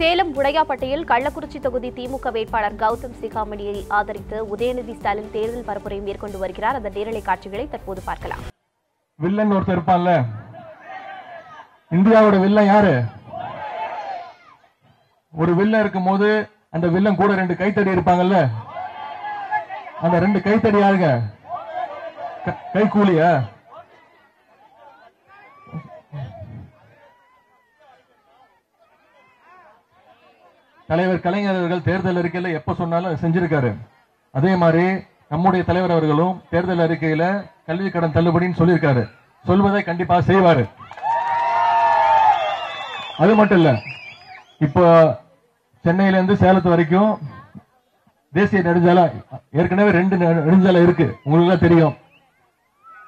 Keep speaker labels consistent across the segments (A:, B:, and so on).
A: சேலம் உடையாப்பட்டியில் கள்ளக்குறிச்சி தொகுதி திமுக வேட்பாளர் கௌதம் சிகாமணியை ஆதரித்து உதயநிதி ஸ்டாலின் தேர்தல் பரப்புரை மேற்கொண்டு வருகிறார். அந்த நேரலை காட்சிகளை தற்போது பார்க்கலாம்.
B: வில்லன் ஒருத்தர் இருப்பான்ல? இந்தியாவோட வில்லன் யாரு? ஒரு வில்லன் இருக்கும் போது அந்த வில்லன் கூட ரெண்டு கைத்தடி இருப்பாங்கல்ல? அந்த ரெண்டு கைத்தடி யாருங்க? கை கூலியா தலைவர் கலைஞர் அவர்கள் தேர்தல் அறிக்கையில எப்ப சொன்னாலும் செஞ்சிருக்காரு. அதே மாதிரி நம்முடைய தலைவர் அவர்களும் தேர்தல் அறிக்கையில கல்வி கடன் தள்ளுபடின்னு சொல்லியிருக்காரு. சொல்வதை கண்டிப்பா செய்வாரு. அது மட்டும் இல்ல இப்போ சென்னையில இருந்து சேலத்து வரைக்கும் தேசிய நெடுஞ்சாலை ஏற்கனவே ரெண்டு நெ- நெடுஞ்சாலை இருக்கு. உங்களுக்கு எல்லாம் தெரியும்.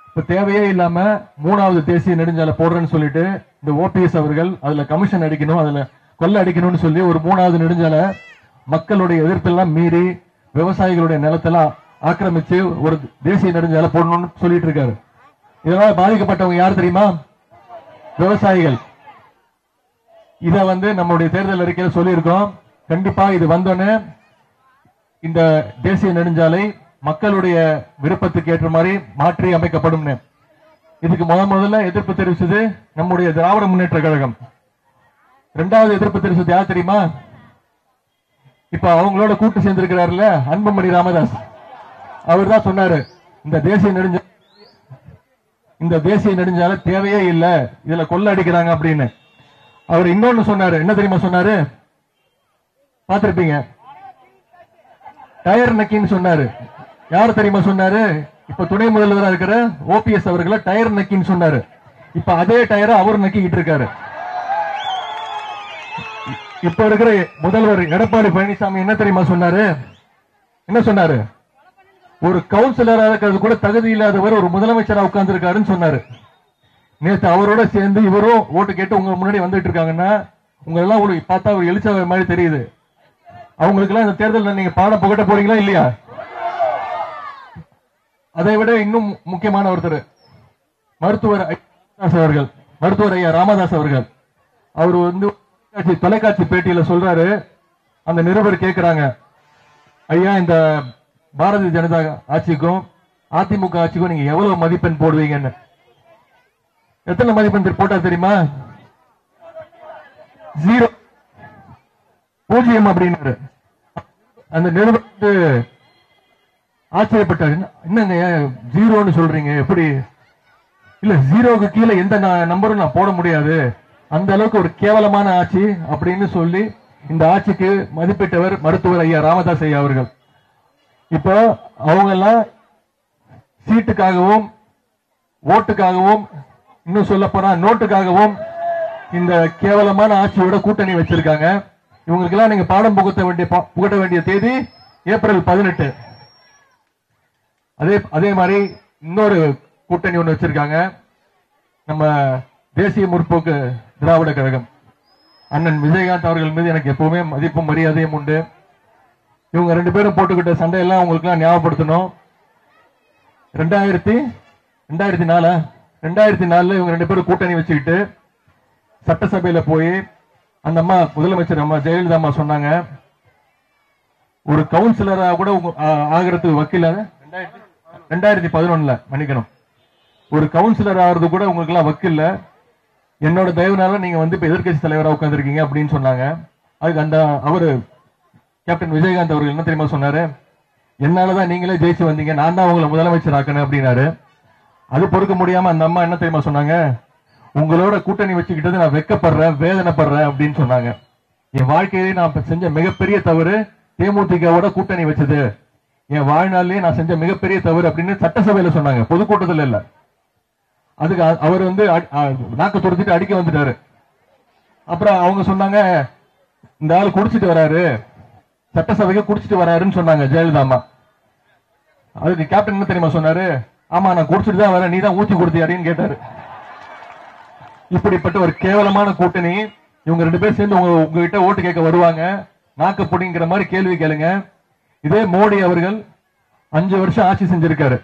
B: இப்ப தேவையே இல்லாம மூணாவது தேசிய நெடுஞ்சாலை போடுறேன்னு சொல்லிட்டு இந்த ஓபிஎஸ் அவர்கள் அதுல கமிஷன் அடிக்கணும் அதுல கொள்ள அடிக்கணும்னு சொல்லி ஒரு மூணாவது நெடுஞ்சாலை மக்களுடைய எதிர்ப்பெல்லாம் மீறி விவசாயிகளுடைய நிலத்தெல்லாம் ஆக்கிரமிச்சு ஒரு தேசிய நெடுஞ்சாலை போடணும்னு சொல்லிட்டு இருக்காரு. இதனால பாதிக்கப்பட்டவங்க யார் தெரியுமா? விவசாயிகள். இத வந்து நம்மளுடைய தேர்தல் அறிக்கையில் சொல்லியிருக்கோம் கண்டிப்பா இது வந்தோடனே இந்த தேசிய நெடுஞ்சாலை மக்களுடைய விருப்பத்துக்கு ஏற்ற மாதிரி மாற்றி அமைக்கப்படும். இதுக்கு முத முதல்ல எதிர்ப்பு தெரிவிச்சது நம்முடைய திராவிட முன்னேற்ற கழகம். ரெண்டாவது எதிர்ப்பு தெரிவிச்சது யார் தெரியுமா? இப்ப அவங்களோட கூட்டு சேர்ந்திருக்கிறாருல அன்புமணி ராமதாஸ். அவர் தான் சொன்னாரு இந்த தேசிய நெடுஞ்ச இந்த தேசிய நெடுஞ்சாலை தேவையே இல்ல இதுல கொள்ள அடிக்கிறாங்க அப்படின்னு. அவர் இன்னொன்னு சொன்னாரு என்ன தெரியுமா சொன்னாரு? பார்த்திருப்பீங்க. டயர் நக்கின்னு சொன்னாரு. யார் தெரியுமா சொன்னாரு? இப்ப துணை முதல்வராக இருக்கிற ஓபிஎஸ் அவர்களை டயர் நக்கின்னு சொன்னாரு. இப்ப அதே டயரை அவர் நக்கிக்கிட்டு இருக்காரு. இப்ப இருக்கிற முதல்வர் எடப்பாடி பழனிசாமி என்ன தெரியுமா சொன்னாரு? என்ன சொன்னாரு? ஒரு கவுன்சிலரா இருக்கிறது கூட தகுதி இல்லாதவர் ஒரு முதலமைச்சரா உட்கார்ந்து இருக்காருன்னு சொன்னாரு. நேத்து அவரோட சேர்ந்து இவரும் ஓட்டு கேட்டு உங்க முன்னாடி வந்துட்டு இருக்காங்கன்னா உங்க எல்லாம் பார்த்தா ஒரு எழுச்ச மாதிரி தெரியுது. அவங்களுக்கு எல்லாம் இந்த தேர்தலில் நீங்க பாடம் புகட்ட போறீங்களா இல்லையா? அதை விட இன்னும் முக்கியமான ஒருத்தர் மருத்துவர் அவர்கள். மருத்துவர் ஐயா ராமதாஸ் அவர்கள். அவர் வந்து தொலைக்காட்சி- தொலைக்காட்சி பேட்டியில சொல்றாரு. அந்த நிருபர் கேட்கிறாங்க ஐயா இந்த பாரதிய ஜனதா ஆட்சிக்கும் அதிமுக ஆட்சிக்கும் நீங்க எவ்வளவு மதிப்பெண் போடுவீங்கன்னு? எத்தனை மதிப்பெண் போட்டா தெரியுமா? ஜீரோ. பூஜ்ஜியம் அப்படின்னாரு. அந்த நிருபர் வந்து ஆச்சரியப்பட்டாரு. என்னங்க ஜீரோன்னு சொல்றீங்க? எப்படி? இல்ல ஜீரோக்கு கீழே எந்த நம்பரும் நான் போட முடியாது. அந்த அளவுக்கு ஒரு கேவலமான ஆட்சி அப்படின்னு சொல்லி இந்த ஆட்சிக்கு மதிப்பிட்டவர் மருத்துவர் ஐயா ராமதாஸ் ஐயா அவர்கள். இப்போ அவங்க எல்லாம் சீட்டுக்காகவும் ஓட்டுக்காகவும் இன்னும் சொல்ல போனா நோட்டுக்காகவும் இந்த கேவலமான ஆட்சியோட கூட்டணி வச்சிருக்காங்க. இவங்களுக்கெல்லாம் நீங்க பாடம் புகுத்த வேண்டிய புகட்ட வேண்டிய தேதி ஏப்ரல் பதினெட்டு. அதே அதே மாதிரி இன்னொரு கூட்டணி ஒன்று வச்சிருக்காங்க. நம்ம தேசிய முற்போக்கு திராவிட கழகம். அண்ணன் விஜயகாந்த் அவர்கள் மீது எனக்கு எப்பவுமே மதிப்பும் மரியாதையும் உண்டு. இவங்க ரெண்டு பேரும் போட்டுக்கிட்ட சண்டையெல்லாம் உங்களுக்கு எல்லாம் ஞாபகப்படுத்தணும். ரெண்டாயிரத்தி ரெண்டாயிரத்தி நாலா ரெண்டாயிரத்தி நாலுல இவங்க ரெண்டு பேரும் கூட்டணி வச்சுக்கிட்டு சட்டசபையில போய் அந்த அம்மா முதலமைச்சர் அம்மா ஜெயலலிதா அம்மா சொன்னாங்க ஒரு கவுன்சிலரா கூட ஆகிறதுக்கு வக்கீல? ரெண்டாயிரத்தி பதினொன்னுல மன்னிக்கணும். ஒரு கவுன்சிலர் ஆகிறது கூட உங்களுக்கு எல்லாம் வக்கீல்ல. என்னோட தயவுனால நீங்க வந்து இப்ப எதிர்க்கட்சி தலைவரா உட்காந்துருக்கீங்க அப்படின்னு சொன்னாங்க. அதுக்கு அந்த அவரு கேப்டன் விஜயகாந்த் அவர்கள் என்ன தெரியுமா சொன்னாரு? என்னாலதான் நீங்களே ஜெயிச்சு வந்தீங்க நான் தான் உங்களை முதலமைச்சர் ஆக்கணும் அப்படின்னாரு. அது பொறுக்க முடியாம அந்த அம்மா என்ன தெரியுமா சொன்னாங்க? உங்களோட கூட்டணி வச்சுக்கிட்டது நான் வெக்கப்படுறேன் வேதனைப்படுறேன் அப்படின்னு சொன்னாங்க. என் வாழ்க்கையிலே நான் செஞ்ச மிகப்பெரிய தவறு தேமுதிகவோட கூட்டணி வச்சது. என் வாழ்நாளிலேயே நான் செஞ்ச மிகப்பெரிய தவறு அப்படின்னு சட்டசபையில சொன்னாங்க. பொதுக்கூட்டத்தில் இல்லை. அதுக்கு அவர் வந்து நாக்க அ- அடிக்க வந்துட்டாரு. அப்புறம் அவங்க சொன்னாங்க இந்த ஆள் குடிச்சிட்டு வராரு. சட்டசபைக்கு குடிச்சிட்டு வராருன்னு சொன்னாங்க ஜெயலலிதா அம்மா அதுக்கு கேப்டன் என்ன தெரியுமா சொன்னாரு? ஆமா நான் குடிச்சிட்டு தான் வரேன் நீ தான் ஊத்தி கொடுத்தியாடின்னு கேட்டாரு. இப்படிப்பட்ட ஒரு கேவலமான கூட்டணி இவங்க ரெண்டு பேரும் சேர்ந்து உங்க உங்ககிட்ட ஓட்டு கேட்க வருவாங்க. நாக்கு பிடிங்கிற மாதிரி கேள்வி கேளுங்க. இதே மோடி அவர்கள் அஞ்சு வருஷம் ஆட்சி செஞ்சிருக்காரு.